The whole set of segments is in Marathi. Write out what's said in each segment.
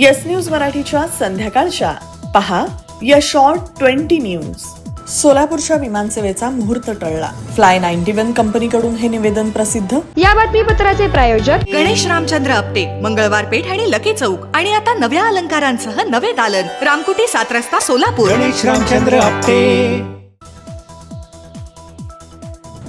यस न्यूज मराठीच्या संध्याकाळच्या. पहा या शॉर्ट ट्वेंटी न्यूज सोलापूरच्या विमानसेवेचा मुहूर्त टळला. फ्लाय नाईन्टी वन कंपनीकडून हे निवेदन प्रसिद्ध? या बातमीपत्राचे प्रायोजक गणेश रामचंद्र आपटे मंगळवार पेठ आणि लकी चौक. आणि आता नव्या अलंकारांसह नवे दालन. रामकुटी सात रस्ता सोलापूर. गणेश रामचंद्र आपटे.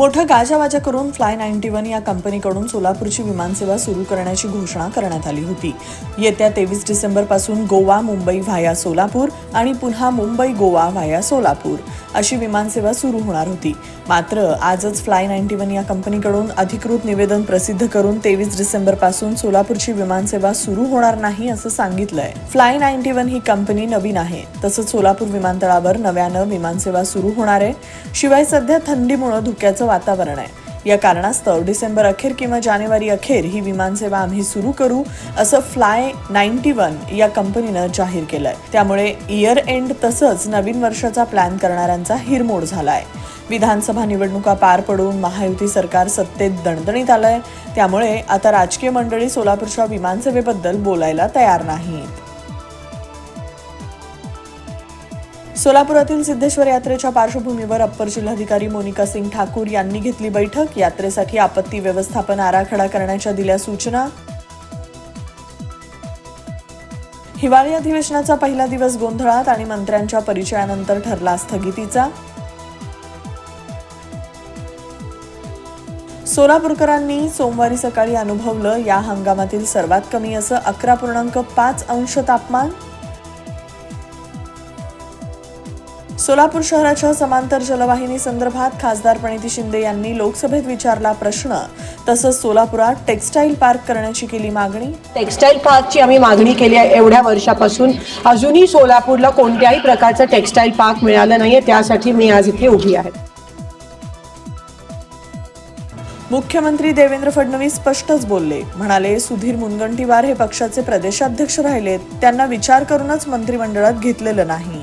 मोठं गाजावाजा करून फ्लाय नाईन्टी वन या कंपनीकडून सोलापूरची विमानसेवा सुरू करण्याची घोषणा करण्यात आली होती. येत्या तेवीस डिसेंबरपासून गोवा मुंबई व्हाया सोलापूर आणि पुन्हा मुंबई गोवा व्हाया सोलापूर अशी विमानसेवा सुरू होणार होती. मात्र आजच फ्लाय नाईन्टी वन या कंपनीकडून अधिकृत निवेदन प्रसिद्ध करून तेवीस डिसेंबरपासून सोलापूरची विमानसेवा सुरू होणार नाही असं सांगितलंय. फ्लाय नाईन्टी वन ही कंपनी नवीन आहे. तसंच सोलापूर विमानतळावर नव्यानं विमानसेवा सुरू होणार आहे. शिवाय सध्या थंडीमुळे धुक्याचं वातावरण आहे. या कारणास्तव डिसेंबर अखेर किंवा जानेवारी अखेर ही विमानसेवा आम्ही सुरू करू असं फ्लाय नाईन्टी वन या कंपनीनं जाहीर केलंय. त्यामुळे इयर एंड तसंच नवीन वर्षाचा प्लॅन करणाऱ्यांचा हिरमोड झालाय. विधानसभा निवडणुका पार पडून महायुती सरकार सत्तेत दणदणीत आलंय. त्यामुळे आता राजकीय मंडळी सोलापूरच्या विमानसेवेबद्दल बोलायला तयार नाहीत. सोलापुरातील सिद्धेश्वर यात्रेच्या पार्श्वभूमीवर अप्पर जिल्हाधिकारी मोनिका सिंग ठाकूर यांनी घेतली बैठक. यात्रेसाठी आपत्ती व्यवस्थापन आराखडा करण्याच्या दिल्या सूचना. हिवाळी अधिवेशनाचा पहिला दिवस गोंधळात आणि मंत्र्यांच्या परिचयानंतर ठरला स्थगितीचा. सोलापूरकरांनी सोमवारी सकाळी अनुभवलं या हंगामातील सर्वात कमी असं अकरा पूर्णांक पाच अंश तापमान. सोलापूर शहराच्या समांतर जलवाहिनी संदर्भात खासदार प्रणिती शिंदे यांनी लोकसभेत विचारला प्रश्न. तसंच सोलापुरात टेक्स्टाईल पार्क करण्याची केली मागणी. टेक्स्टाईल पार्कची आम्ही मागणी केली आहे एवढ्या वर्षापासून. अजूनही सोलापूरला कोणत्याही प्रकारचं टेक्स्टाईल पार्क मिळालं नाहीये त्यासाठी मी आज इथे उभी आहे. मुख्यमंत्री देवेंद्र फडणवीस स्पष्टच बोलले. म्हणाले सुधीर मुनगंटीवार हे पक्षाचे प्रदेशाध्यक्ष राहिलेत. त्यांना विचार करूनच मंत्रिमंडळात घेतलेलं नाही.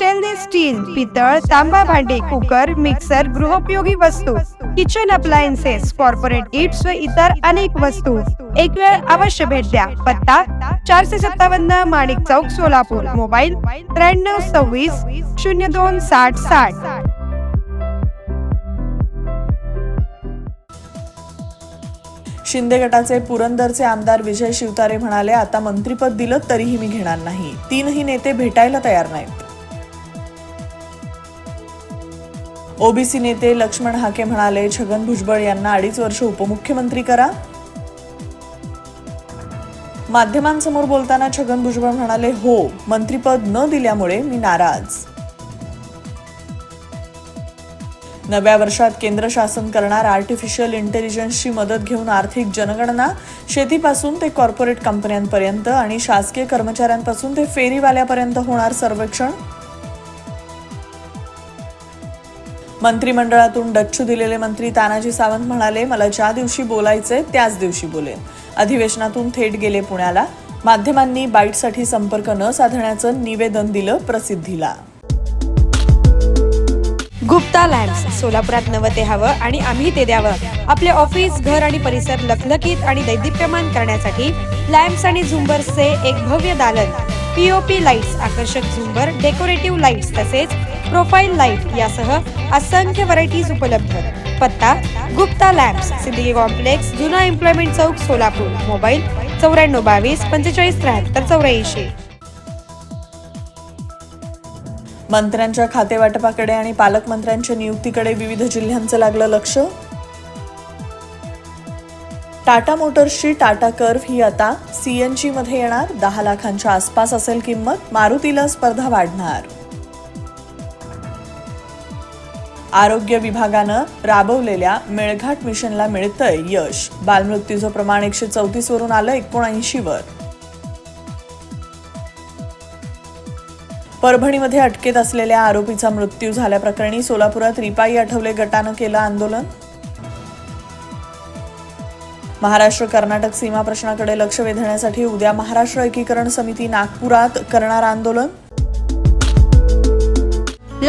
स्टेनलेस स्टील पितळ तांबा भांडे कुकर मिक्सर गृहोपयोगी वस्तू किचन अप्लायन्सेस कॉर्पोरेट गिफ्ट व इतर अनेक वस्तू. एक वेळ अवश्य भेट द्या. पत्ता चारशे सत्तावन्न माणिक चौक सोलापूर मोबाईल त्र्याण्णव सव्वीस शून्य दोन साठ साठ. शिंदे गटाचे पुरंदरचे आमदार विजय शिवतारे म्हणाले आता मंत्रिपद दिलं तरीही मी घेणार नाही. तीनही नेते भेटायला तयार नाहीत. ओबीसी नेते लक्ष्मण हाके म्हणाले छगन भुजबळ यांना अडीच वर्ष उपमुख्यमंत्री करा. माध्यमांसमोर बोलताना छगन भुजबळ म्हणाले हो मंत्रीपद न दिल्यामुळे मी नाराज. नव्या वर्षात केंद्र शासन करणार आर्टिफिशियल इंटेलिजन्सची मदत घेऊन आर्थिक जनगणना शेतीपासून ते कॉर्पोरेट कंपन्यांपर्यंत आणि शासकीय कर्मचाऱ्यांपासून ते फेरीवाल्यापर्यंत होणार सर्वेक्षण. मंत्रिमंडळातून डच्चू दिलेले मंत्री तानाजी सावंत म्हणाले मला ज्या दिवशी बोलायचे त्याच दिवशी बोलेन. अधिवेशनातून थेट गेले पुण्याला. माध्यमांनी बाईटसाठी संपर्क न साधण्याचं निवेदन दिलं प्रसिद्धीला. गुप्ता लॅम्प्स सोलापुरात नवं ते हवं आणि आम्ही ते द्यावं. आपले ऑफिस घर आणि परिसर लखलखीत आणि दैदिप्यमान करण्यासाठी लॅम्प्स आणि झुंबर्सचे एक भव्य दालन. पीओपी लाईट्स आकर्षक झुंबर डेकोरेटिव्ह लाईट्स तसेच प्रोफाईल लाइट यासह असंख्य व्हरायटीज उपलब्ध. पत्ता गुप्ता लॅब्स सिद्दीकी कॉम्प्लेक्स जुना एम्प्लॉयमेंट चौक सोलापूर. मोबाईल चौऱ्याण्णव बावीस पंचेचाळीस त्र्याहत्तर चौऱ्याऐंशी. मंत्र्यांच्या खातेवाटपाकडे आणि पालकमंत्र्यांच्या नियुक्तीकडे विविध जिल्ह्यांचं लागलं लक्ष? टाटा मोटर्सची टाटा कर्व ही आता सीएनजी मध्ये येणार. दहा लाखांच्या आसपास असेल किंमत. मारुतीला स्पर्धा वाढणार. आरोग्य विभागानं राबवलेल्या मेळघाट मिशनला मिळतंय यश. बालमृत्यूचं प्रमाण एकशे चौतीस वरून आलं एकोणऐंशी वर परभणीमध्ये अटकेत असलेल्या आरोपीचा मृत्यू झाल्याप्रकरणी सोलापुरात रिपाई आठवले गटानं केलं आंदोलन. महाराष्ट्र कर्नाटक सीमा प्रश्नाकडे लक्ष वेधण्यासाठी उद्या महाराष्ट्र एकीकरण समिती नागपुरात करणार आंदोलन.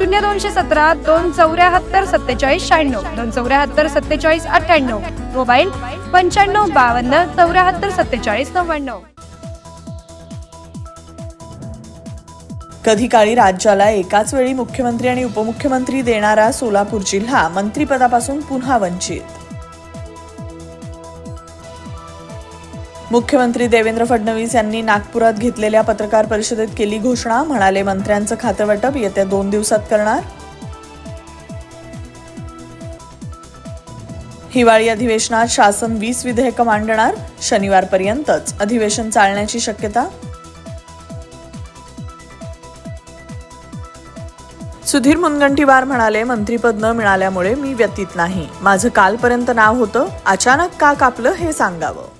शून्य दोनशे सतरा दोन चौऱ्याहत्तर सत्तेचाळीस शहाण्णव दोन चौऱ्याहत्तर सत्तेचाळीस अठ्ठ्याण्णव मोबाईल पंच्याण्णव बावन्न चौऱ्याहत्तर सत्तेचाळीस नव्याण्णव. कधी काळी राज्याला एकाच वेळी मुख्यमंत्री आणि उपमुख्यमंत्री देणारा सोलापूर जिल्हा मंत्रिपदापासून पुन्हा वंचित. मुख्यमंत्री देवेंद्र फडणवीस यांनी नागपुरात घेतलेल्या पत्रकार परिषदेत केली घोषणा. म्हणाले मंत्र्यांचं खातेवाटप येत्या दोन दिवसात करणार. हिवाळी अधिवेशनात शासन वीस विधेयकं मांडणार. शनिवारपर्यंतच. अधिवेशन चालण्याची शक्यता. सुधीर मुनगंटीवार म्हणाले मंत्रीपद न मिळाल्यामुळे मी व्यतीत नाही. माझं कालपर्यंत नाव होतं. अचानक का कापलं हे सांगावं.